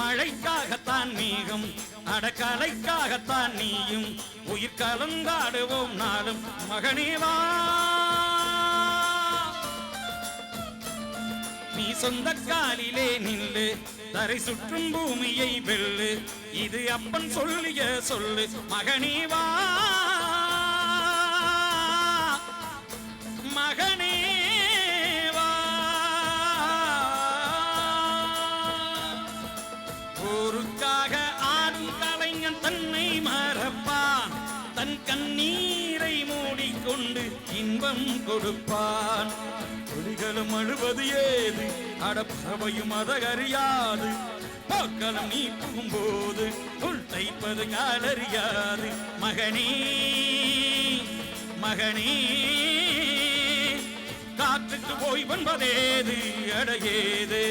மழைக்காகத்தான் நீயும் அடக்கலைக்காகத்தான் நீயும். உயிர் கலந்தாடுவோம் நாளும். மகனேவா நீ சொந்த காலிலே நில்லு. தரை சுற்றும் பூமியை வெல்லு. இது அப்பன் சொல்லிய சொல்லு. மகனேவா மகனே ஊருக்காக ஆடும் கலைஞன் தன்னை மறப்பான் தன் கண்ணீரை மூடிக்கொண்டு இன்பம் கொடுப்பான். ஒளிகளும் அழுவது ஏது? அடப்பவையும் அதகறியாது. போக்களம் நீ போகும்போது உள் தைப்பது காலறியாது. மகனே மகனே காற்றுக்கு போய் வன்பதேது அடையேது